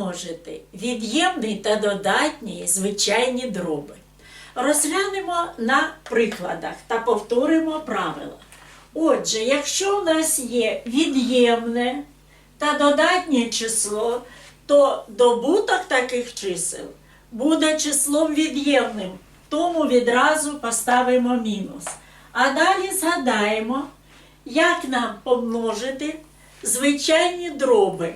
помножити від'ємний та додатній звичайні дроби. Розглянемо на прикладах та повторимо правила. Отже, якщо у нас є від'ємне та додатнє число, то добуток таких чисел буде числом від'ємним, тому відразу поставимо мінус. А далі згадаємо, як нам помножити звичайні дроби.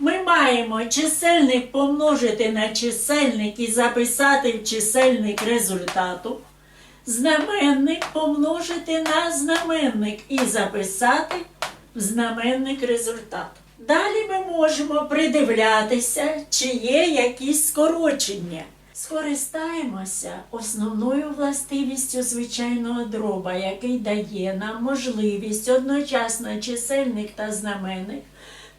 Ми маємо чисельник помножити на чисельник і записати в чисельник результату. Знаменник помножити на знаменник і записати в знаменник результат. Далі ми можемо придивлятися, чи є якісь скорочення. Скористаємося основною властивістю звичайного дроба, який дає нам можливість одночасно чисельник та знаменник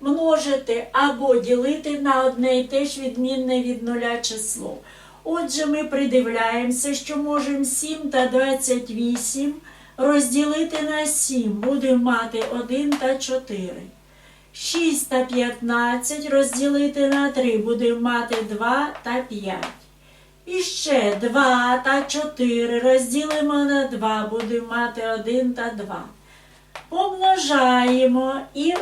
множити або ділити на одне і те ж відмінне від нуля число. Отже, ми придивляємося, що можемо 7 та 28 розділити на 7. Будемо мати 1 та 4. 6 та 15 розділити на 3. Будемо мати 2 та 5. І ще 2 та 4 розділимо на 2. Будемо мати 1 та 2. Помножаємо і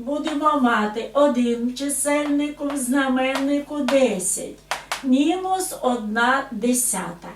будемо мати один в чисельнику в знаменнику 10. Мінус 1 десята.